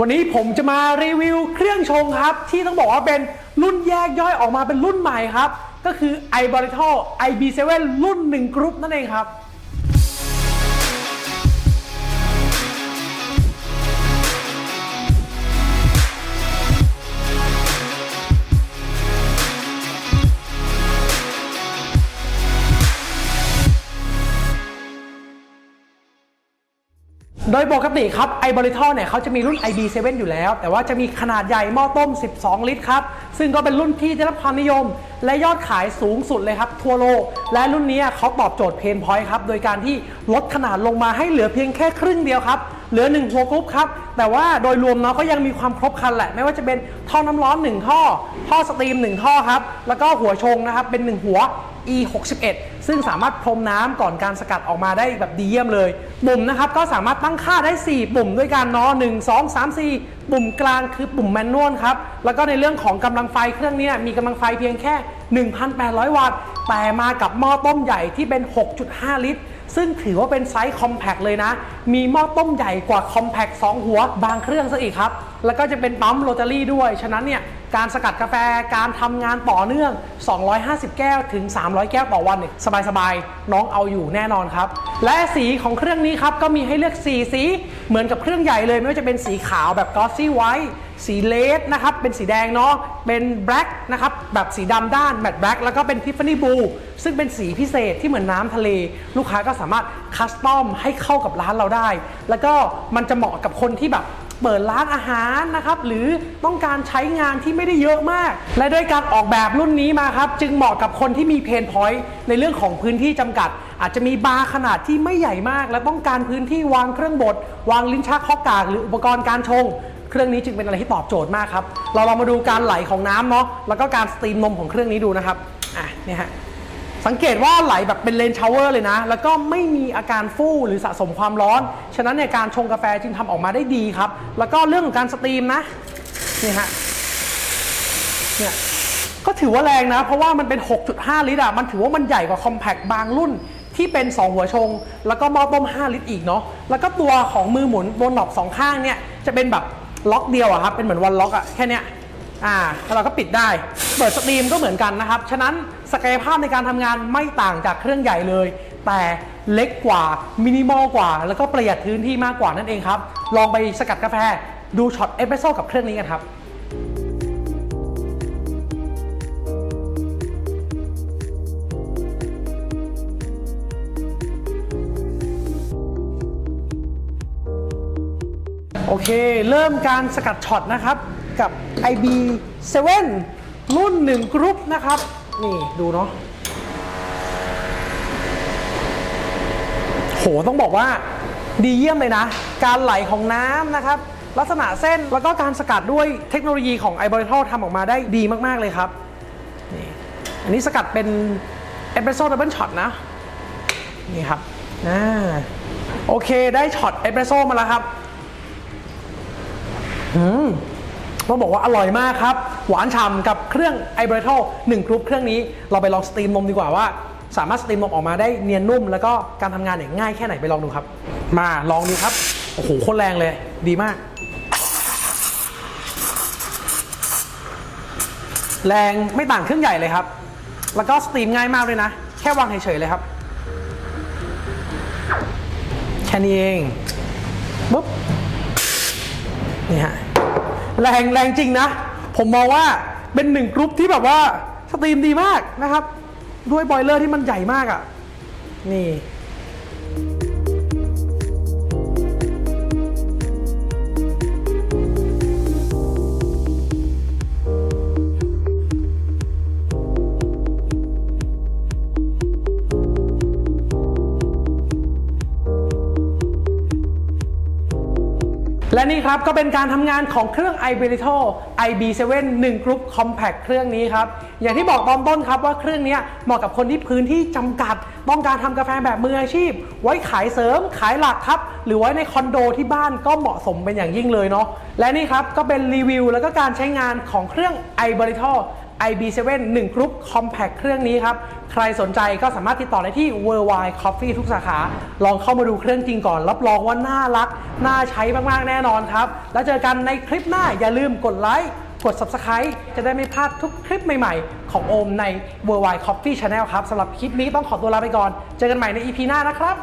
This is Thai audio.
วันนี้ผมจะมารีวิวเครื่องชงครับ ที่ต้องบอกว่าเป็นรุ่นแยกย่อยออกมาเป็นรุ่นใหม่ครับ ก็คือ i b o r i t o IB7 รุ่น1กรุ๊ปนั่นเองครับ โดยปกติครับไอบริทอเนี่ยเขาจะมีรุ่น IB7 อยู่แล้ว แต่ว่าจะมีขนาดใหญ่หม้อต้ม 12 ลิตรครับ ซึ่งก็เป็นรุ่นที่ได้รับความนิยม และยอดขายสูงสุดเลยครับ ทั่วโลก และรุ่นนี้เขาตอบโจทย์เพนพอยต์ครับ โดยการที่ลดขนาดลงมาให้เหลือเพียงแค่ครึ่งเดียวครับ เหลือ 1 หัวกรุ๊ปครับ แต่ว่าโดยรวมเนาะก็ยังมีความครบครันแหละ ไม่ว่าจะเป็นท่อน้ำร้อน 1 ท่อ ท่อสตรีม 1 ท่อครับแล้วก็หัวชงนะครับเป็น 1 หัว E61 ซึ่งสามารถพรมน้ำก่อนการสกัดออกมาได้แบบดีเยี่ยมเลยปุ่มนะครับก็สามารถตั้งค่าได้ 4 ปุ่มด้วยกันเนาะ1 2 3 4ปุ่มกลางคือปุ่มแมนนวลครับ แล้วก็ในเรื่องของกำลังไฟเครื่องนี้มีกำลังไฟเพียงแค่ 1,800 วัตต์ แต่มากับหม้อต้มใหญ่ที่เป็น 6.5 ลิตรซึ่งถือว่าเป็นไซส์คอมแพคเลยนะ มีหม้อต้มใหญ่กว่าคอมแพค2หัวบางเครื่องซะอีกครับ แล้วก็จะเป็นปั๊มโรตารี่ด้วย ฉะนั้นเนี่ยการสกัดกาแฟการทำงานต่อเนื่อง 250 แก้วถึง 300 แก้วต่อวันเนี่ยสบายๆ น้องเอาอยู่แน่นอนครับ และสีของเครื่องนี้ครับก็มีให้เลือก 4 สีเหมือนกับเครื่องใหญ่เลยไม่ว่าจะเป็นสีขาวแบบก o สซี่ไวท์สีเลดนะครับ เป็นสีแดงเนาะเป็นแบล็กนะครับ แบบสีดำด้านแมตต์แบล็กแล้วก็เป็นทิฟฟานี่บลูซึ่งเป็นสีพิเศษที่เหมือนน้ำทะเล ลูกค้าก็สามารถคัสตอมให้เข้ากับร้านเราได้ แล้วก็มันจะเหมาะกับคนที่แบบ เปิดร้านอาหารนะครับหรือต้องการใช้งานที่ไม่ได้เยอะมาก และด้วยการออกแบบรุ่นนี้มาครับจึงเหมาะกับคนที่มีเพนพอยต์ในเรื่องของพื้นที่จำกัด อาจจะมีบาร์ขนาดที่ไม่ใหญ่มาก และต้องการพื้นที่วางเครื่องบดวางลิ้นชักฮอกกากหรืออุปกรณ์การชงเครื่องนี้จึงเป็นอะไรที่ตอบโจทย์มากครับเราลองมาดูการไหลของน้ำเนาะแล้วก็การสตรีมนมของเครื่องนี้ดูนะครับอะเนี่ยฮะ สังเกตว่าไหลแบบเป็นเลนชาวเวอร์เลยนะ แล้วก็ไม่มีอาการฟู่หรือสะสมความร้อน ฉะนั้นเนี่ยการชงกาแฟจึงทำออกมาได้ดีครับ แล้วก็เรื่องของการสตรีมนะ นี่ฮะ เนี่ย ก็ถือว่าแรงนะ เพราะว่ามันเป็น 6.5 ลิตรอะ มันถือว่ามันใหญ่กว่าคอมแพคบางรุ่นที่เป็น 2 หัวชง แล้วก็หม้อต้ม 5 ลิตรอีกเนาะ แล้วก็ตัวของมือหมุนบนหนอบสองข้างเนี่ย จะเป็นแบบล็อกเดียวอะครับ เป็นเหมือนวันล็อกอะแค่เนี้ย อ่าแล้วเราก็ปิดได้ เปิดสตรีมก็เหมือนกันนะครับ ฉะนั้นศักยภาพในการทำงานไม่ต่างจากเครื่องใหญ่เลย แต่เล็กกว่า มินิมอลกว่า แล้วก็ประหยัดพื้นที่มากกว่านั่นเองครับ ลองไปสกัดกาแฟ ดูช็อตเอสเปรสโซ่กับเครื่องนี้กันครับโอเค เริ่มการสกัดช็อตนะครับ กับ IB7 รุ่น 1 กรุ๊ปนะครับ นี่ดูเนาะโหต้องบอกว่าดีเยี่ยมเลยนะ การไหลของน้ำนะครับ ลักษณะเส้นแล้วก็การสกัดด้วยเทคโนโลยีของ i b o r i t o ทำออกมาได้ดีมาก ๆ เลยครับนี่อันนี้สกัดเป็น Espresso Double Shot นะ นี่ครับอ่าโอเคได้ช็อตเอสเปรสโซ่มาแล้วครับ อืม ต้องบอกว่าอร่อยมากครับ หวานฉ่ำกับเครื่อง i b r i t o 1กรุ๊ปเครื่องนี้เราไปลองสตรีมนมดีกว่าว่า สามารถสตรีมนมออกมาได้เนียนนุ่ม แล้วก็การทำงานเนี่ยง่ายแค่ไหนไปลองดูครับ มาลองดูครับโอ้โหโคตรแรงเลย ดีมาก แรงไม่ต่างเครื่องใหญ่เลยครับ แล้วก็สตรีมง่ายมากเลยนะ แค่วางเฉยๆเลยครับแค่นี้เองปุ๊บนี่ฮะ แรงแรงจริงนะ ผมมองว่าเป็นหนึ่งกรุ๊ปที่แบบว่าสตรีมดีมากนะครับ ด้วยบอยเลอร์ที่มันใหญ่มากอะ่ะ นี่ และนี่ครับก็เป็นการทำงานของเครื่อง i b e r i t o IB7 1 Group Compact เครื่องนี้ครับ อย่างที่บอกตอนต้นครับว่าเครื่องนี้เหมาะกับคนที่พื้นที่จำกัด ต้องการทำกาแฟแบบมืออาชีพ ไว้ขายเสริมขายหลักครับ หรือไว้ในคอนโดที่บ้านก็เหมาะสมเป็นอย่างยิ่งเลยเนาะและนี่ครับก็เป็นรีวิว แล้วก็การใช้งานของเครื่อง i b e r i t o IB7 1กรุ๊ป Compact เครื่องนี้ครับ ใครสนใจก็สามารถติดต่อได้ที่ Worldwide Coffee ทุกสาขา ลองเข้ามาดูเครื่องจริงก่อน รับรองว่าน่ารัก น่าใช้มาก ๆ แน่นอนครับ แล้วเจอกันในคลิปหน้าอย่าลืมกดไลค์กด Subscribe จะได้ไม่พลาดทุกคลิปใหม่ ๆ ของโอมใน Worldwide Coffee Channel ครับสำหรับคลิปนี้ต้องขอตัวลาไปก่อน เจอกันใหม่ใน EP หน้านะครับ